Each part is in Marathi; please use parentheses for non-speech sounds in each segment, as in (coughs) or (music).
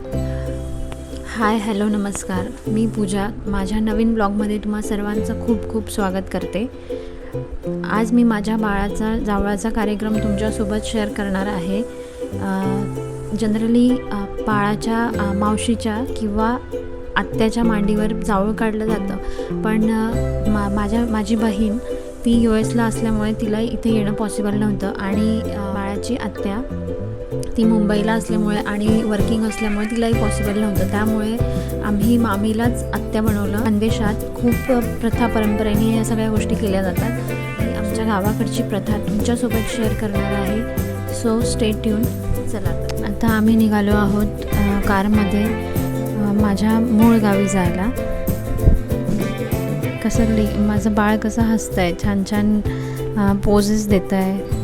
हाय हॅलो नमस्कार. मी पूजा. माझ्या नवीन ब्लॉगमध्ये तुम्हा सर्वांचं खूप खूप स्वागत करते. आज मी माझ्या बाळाचा जावळाचा कार्यक्रम तुमच्यासोबत शेअर करणार आहे. जनरली बाळाच्या मावशीच्या किंवा आत्याच्या मांडीवर जावळ काढलं जातं. पण मा माझ्या माझी बहीण ती यू एसला असल्यामुळे तिला इथे येणं पॉसिबल नव्हतं आणि माझी आत्या. ती मुंबईला असल्यामुळे आणि वर्किंग असल्यामुळे तिलाही पॉसिबल नव्हतं. त्यामुळे आम्ही मामीलाच आत्या बनवलं. खानदेशात खूप प्रथा परंपरेने या सगळ्या गोष्टी केल्या जातात. आमच्या गावाकडची प्रथा तुमच्यासोबत शेअर करणार आहे. सो स्टे ट्यून चला आता. आम्ही निघालो आहोत कारमध्ये. माझ्या मूळ गावी जायला. कसं ले माझं बाळ कसं हसतं आहे छान छान पोजेस देत आहे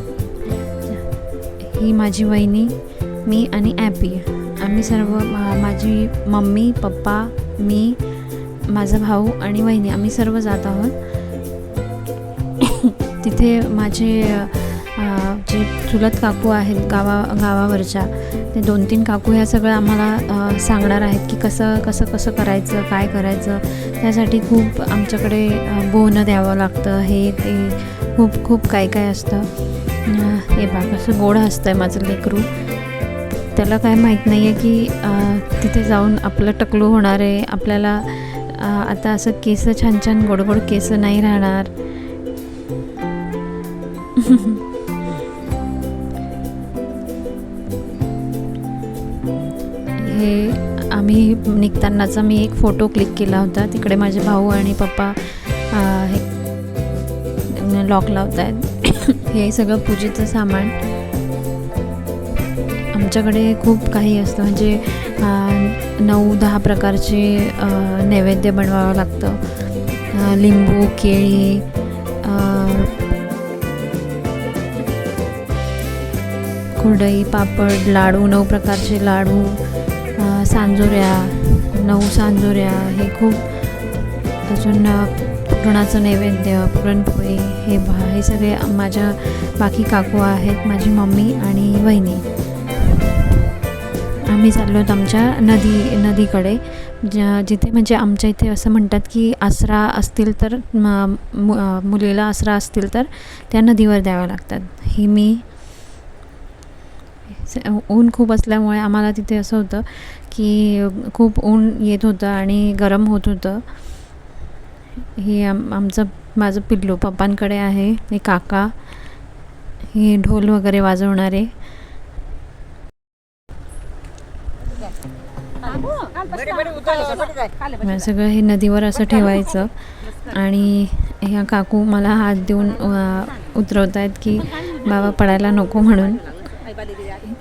ही माझी वहिनी मी आणि ॲपी आम्ही सर्व मा माझी मम्मी पप्पा मी माझा भाऊ आणि वहिनी आम्ही सर्व जात आहोत. (coughs) तिथे माझे जे चुलत काकू आहेत गावा गावावरच्या ते दोन तीन काकू ह्या सगळं आम्हाला सांगणार आहेत की कसं कसं कसं करायचं काय करायचं. त्यासाठी खूप आमच्याकडे बोनं द्यावं लागतं. हे ते खूप खूप काय काय असतं. हे बाबा असं गोड हसतं आहे माझं लेकरू. त्याला काय माहीत नाही आहे की तिथे जाऊन आपलं टकलू होणार आहे. आपल्याला आता असं केस छान छान गोड गोड केस नाही राहणार. हे आम्ही निघतानाचा मी एक फोटो क्लिक केला होता. तिकडे माझे भाऊ आणि पप्पा हे लॉक लावत आहेत हे सगळं पूजेचं सामान. आमच्याकडे खूप काही असतं. म्हणजे नऊ दहा प्रकारचे नैवेद्य बनवावं लागतं. लिंबू केळी खुडई कुरडई पापड लाडू नऊ प्रकारचे लाडू सांजोऱ्या नऊ सांजोऱ्या हे खूप अजून पुरणाचं नैवेद्य पुरणपोळी हे भा हे सगळे माझ्या बाकी काकू आहेत माझी मम्मी आणि वहिनी. आम्ही चाललो आहोत आमच्या नदी नदीकडे ज्या जिथे म्हणजे आमच्या इथे असं म्हणतात की आसरा असतील तर मु- मुलीला आसरा असतील तर त्या नदीवर द्याव्या लागतात. ही मी ऊन खूप असल्यामुळे आम्हाला तिथे असं होतं की खूप ऊन येत होतं आणि गरम होत होतं. हे आम आमचं माझं पिल्लू पप्पांकडे आहे हे काका हे ढोल वगैरे वाजवणारे. सगळं हे नदीवर असं ठेवायचं. आणि ह्या काकू मला हात देऊन उतरवत आहेत की बाबा पडायला नको म्हणून.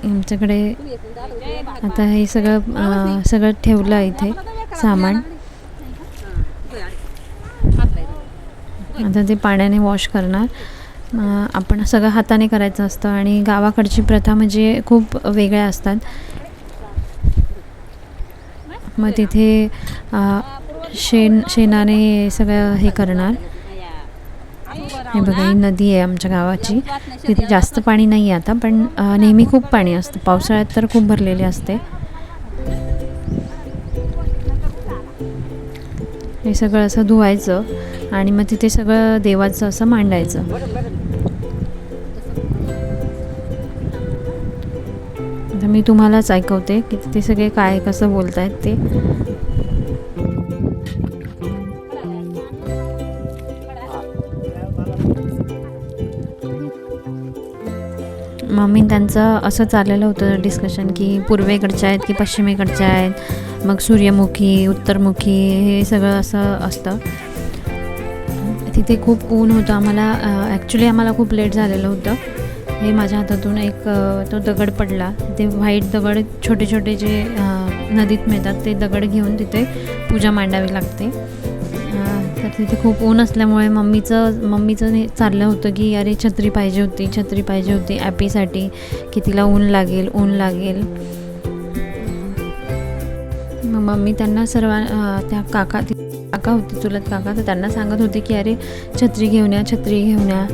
आमच्याकडे आता हे सगळं सगळं ठेवलं इथे सामान. आता ते पाण्याने वॉश करणार. आपण सगळं हाताने करायचं असतं आणि गावाकडची प्रथा म्हणजे खूप वेगळ्या असतात. मग तिथे शेण शेणाने सगळं हे करणार. हे बघा ही नदी आहे आमच्या गावाची. तिथे जास्त पाणी नाही आहे आता पण नेहमी खूप पाणी असतं. पावसाळ्यात तर खूप भरलेले असते. हे सगळं असं धुवायचं आणि मग तिथे सगळं देवाचं असं मांडायचं. आता मी तुम्हालाच ऐकवते की तिथे सगळे काय कसं बोलतायत ते. मम्मी त्यांचं असं चाललेलं होतं डिस्कशन की पूर्वेकडच्या आहेत की पश्चिमेकडच्या आहेत. मग सूर्यमुखी उत्तरमुखी हे सगळं असं असतं. तिथे खूप ऊन होतं आम्हाला. ॲक्च्युली आम्हाला खूप लेट झालेलं होतं. हे माझ्या हातातून एक तो दगड पडला. ते व्हाईट दगड छोटे छोटे जे नदीत मिळतात ते दगड घेऊन तिथे पूजा मांडावी लागते. तर तिथे खूप ऊन असल्यामुळे मम्मीचं मम्मीचं चाललं होतं की अरे छत्री पाहिजे होती छत्री पाहिजे होती ॲपीसाठी की तिला ऊन लागेल ऊन लागेल. मग मम्मी त्यांना सर्व त्या काका ती काका होते चुलत काका तर त्यांना सांगत होते की अरे छत्री घेऊन या छत्री घेऊन या.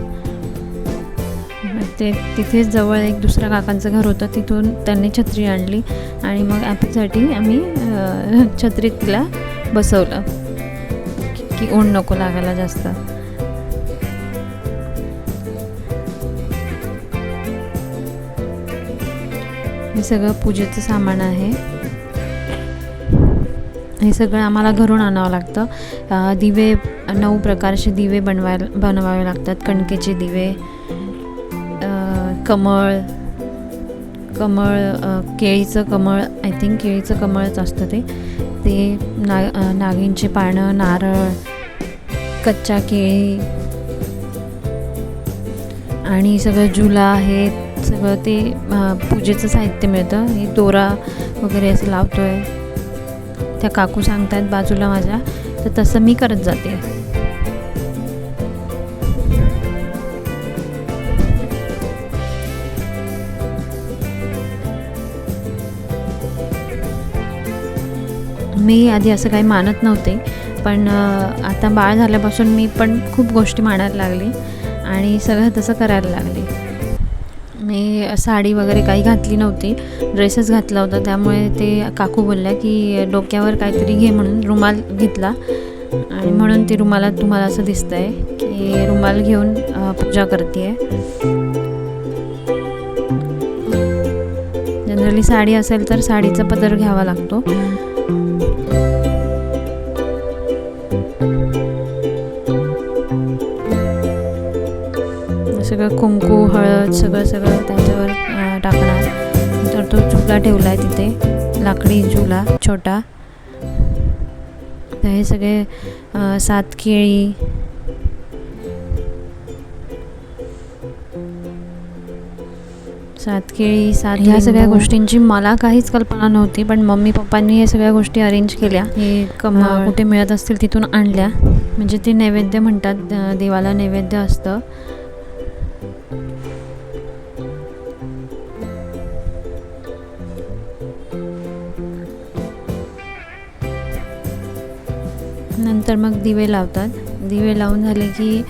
ते तिथेच जवळ एक दुसऱ्या काकांचं घर होतं तिथून त्यांनी छत्री आणली आणि मग ॲपीसाठी आम्ही छत्रीत तिला बसवलं. की- की ऊन नको लागायला जास्त. हे सगळं पूजेचं सामान आहे. हे सगळं आम्हाला घरून आणावं लागतं. दिवे नऊ प्रकारचे दिवे बनवायला बनवावे लागतात. कणकेचे दिवे कमळ कमळ केळीचं कमळ आय थिंक केळीचं कमळच असतं ते. ते ना अ, पानं नारळ कच्च्या केळी आणि सगळं झुला हे सगळं ते पूजेचं साहित्य मिळतं. हे दोरा वगैरे असं लावतो आहे त्या काकू सांगतायत बाजूला माझ्या. तर तसं मी करत जाते. मी आधी असं काही मानत नव्हते पण आता बाळ झाल्यापासून मी पण खूप गोष्टी मानायला लागली आणि सगळं तसं करायला लागले. आणि साडी वगैरे काही घातली नव्हती. ड्रेसच घातला होता. त्यामुळे ते काकू बोलल्या की डोक्यावर काहीतरी घे म्हणून रुमाल घेतला. आणि म्हणून ती रुमालात तुम्हाला असं दिसतं आहे की रुमाल घेऊन पूजा करते जनरली साडी असेल तर साडीचा पदर घ्यावा लागतो. सगळं कुंकू हळद सगळं सगळं त्याच्यावर टाकणार. तर तो चुला ठेवला आहे तिथे लाकडी चुला छोटा. तर हे सगळे सात केळी. सात केळी सात ह्या सगळ्या गोष्टींची मला काहीच कल्पना नव्हती पण मम्मी पप्पांनी हे सगळ्या गोष्टी अरेंज केल्या. हे कमळ. कुठे मिळत असतील तिथून आणल्या. म्हणजे ते नैवेद्य म्हणतात देवाला नैवेद्य असतं. त्यानंतर मग दिवे लावतात. दिवे लावून झाले की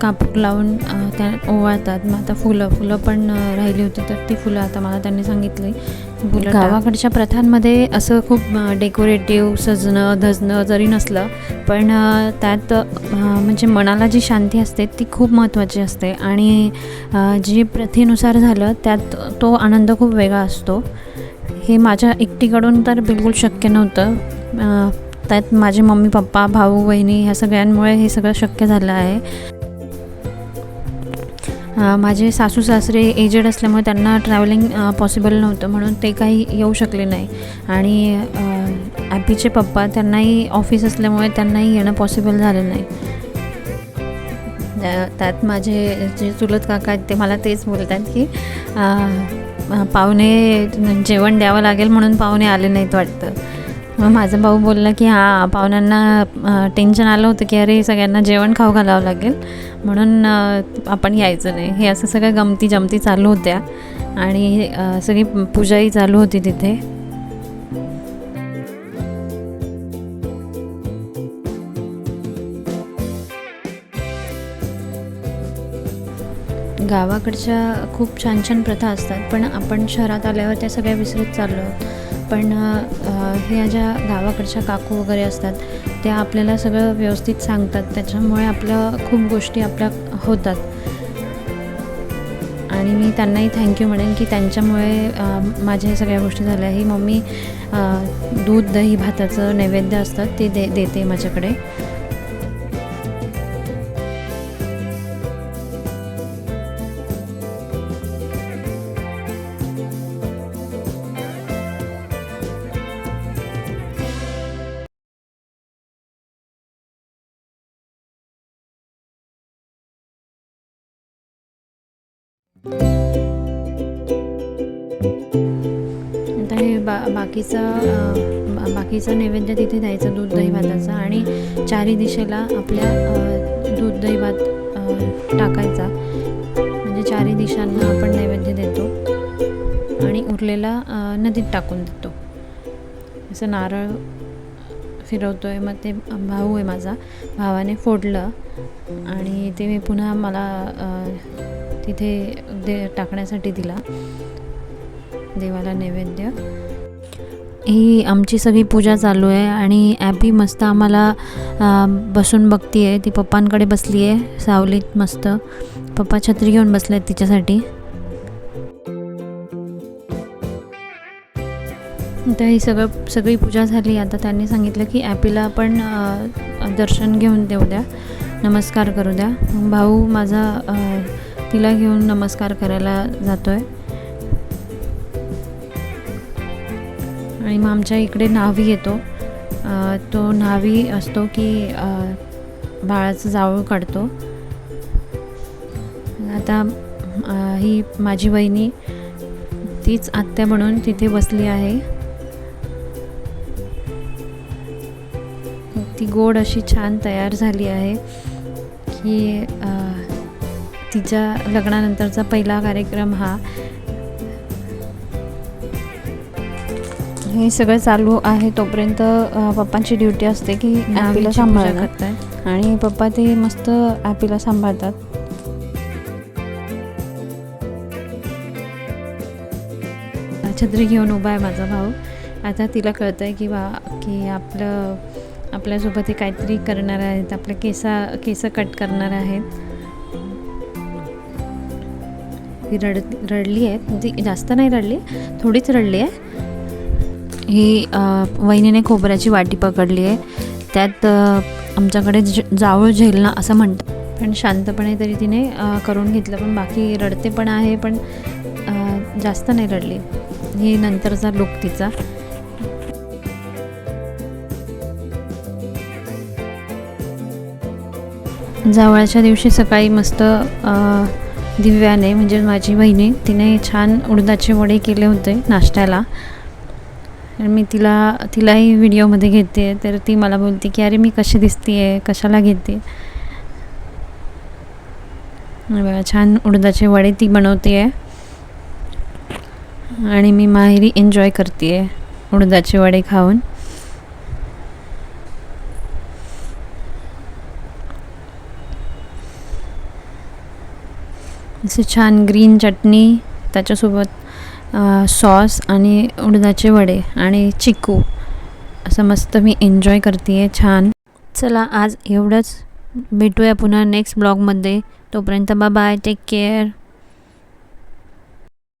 कापूर लावून त्या ओवाळतात. मग आता फुलं फुलं पण राहिली होती तर ती फुलं आता मला त्यांनी सांगितली. फुलं गावाकडच्या प्रथांमध्ये असं खूप डेकोरेटिव्ह सजणं धजणं जरी नसलं पण त्यात म्हणजे मनाला जी शांती असते ती खूप महत्त्वाची असते. आणि जी प्रथेनुसार झालं त्यात तो आनंद खूप वेगळा असतो. हे माझ्या एकटीकडून तर बिलकुल शक्य नव्हतं. अं, त्यात माझे मम्मी पप्पा भाऊ बहिणी ह्या सगळ्यांमुळे हे सगळं शक्य झालं आहे. माझे सासू सासरे एजेड असल्यामुळे त्यांना ट्रॅव्हलिंग पॉसिबल नव्हतं. म्हणून ते काही येऊ शकले नाही. आणि ॲपीचे पप्पा त्यांनाही ऑफिस असल्यामुळे त्यांनाही येणं पॉसिबल झालं नाही. त्या- त्यात माझे जे चुलत काका आहेत ते मला तेच बोलतात की पाहुणे जेवण द्यावं लागेल म्हणून पाहुणे आले नाहीत वाटतं. मग माझा भाऊ बोलला की हां पाहुण्यांना टेन्शन आलं होतं की अरे सगळ्यांना जेवण खाऊ घालावं लागेल. म्हणून आपण यायचं नाही. हे असं सगळ्या गमती जमती चालू होत्या. आणि सगळी पूजाही चालू होती तिथे. गावाकडच्या खूप छान छान प्रथा असतात. पण आपण शहरात आल्यावर त्या सगळ्या विसरत चाललो. आहोत पण ह्या ज्या गावाकडच्या काकू वगैरे असतात त्या आपल्याला सगळं व्यवस्थित सांगतात. त्याच्यामुळे आपल्या खूप गोष्टी आपल्या होतात. आणि मी त्यांनाही थँक्यू म्हणेन की त्यांच्यामुळे माझ्या ह्या सगळ्या गोष्टी झाल्या. ही मम्मी दूध दही भाताचं नैवेद्य असतात ते दे देते माझ्याकडे. आता हे बा बाकीचा बाकीचं नैवेद्य तिथे द्यायचं दूध दही भाताचा आणि चारी दिशेला आपल्या दूध दही भात टाकायचा. म्हणजे चारी दिशांना आपण नैवेद्य देतो आणि उरलेला नदीत टाकून देतो. असं नारळ फिरवतो आहे मग ते भाऊ आहे माझा. भावाने फोडलं आणि ते मी पुन्हा मला तिथे दे टाकण्यासाठी दिला. देवाला नैवेद्य. ही आमची सगळी पूजा चालू आहे आणि ॲपी मस्त आम्हाला बसून बघती आहे ती पप्पांकडे बसली आहे सावलीत मस्त. पप्पा छत्री घेऊन बसले आहेत तिच्यासाठी. तर ही सगळं सगळी पूजा झाली. आता त्यांनी सांगितलं की ॲपीला आपण दर्शन घेऊन देऊ द्या. नमस्कार करू द्या. भाऊ माझा तिला घेऊन नमस्कार करायला जातो आहे आणि मग आमच्या इकडे न्हावी येतो. तो न्हावी असतो की बाळाचं जावळ काढतो. आता ही माझी बहिणी तीच आत्या म्हणून तिथे बसली आहे. ती गोड अशी छान तयार झाली आहे की तिच्या लग्नानंतरचा पहिला कार्यक्रम हा. हे सगळं चालू आहे तोपर्यंत पप्पांची ड्युटी असते की ॲपीला सांभाळणं. करतायत आणि पप्पा ते मस्त ॲपीला सांभाळतात. छत्री घेऊन उभा आहे माझा भाऊ. आता तिला कळतं आहे की बा की आपलं आपल्यासोबत हे काहीतरी करणार आहेत. आपल्या केसा केस कट करणार आहेत. ती रड रडली आहे. ती जास्त नाही रडली थोडीच रडली आहे. ही वहिनीने खोबऱ्याची वाटी पकडली आहे. त्यात आमच्याकडे ज जावळ झेलणं असं म्हणतात. पण शांतपणे तरी तिने करून घेतलं. पण बाकी रडते पण आहे पण जास्त नाही रडली. ही नंतरचा लुक तिचा. जावळाच्या दिवशी सकाळी मस्त दिव्याने म्हणजे माझी बहिणी तिने छान उडदाचे वडे केले होते नाश्त्याला. मी तिला तिलाही व्हिडिओमध्ये घेते. तर ती मला बोलते की अरे मी कशी दिसते आहे कशाला घेते? बघा छान उडदाचे वडे ती बनवते आहे आणि मी माहेरी एन्जॉय करते आहे उडदाचे वडे खाऊन. असे छान ग्रीन चटणी त्याच्यासोबत सॉस आणि उडदाचे वडे आणि चिकू. असं मस्त मी एन्जॉय करते आहे छान. चला आज एवढंच. भेटूया पुन्हा नेक्स्ट ब्लॉगमध्ये. तोपर्यंत बाबा बाय टेक केअर.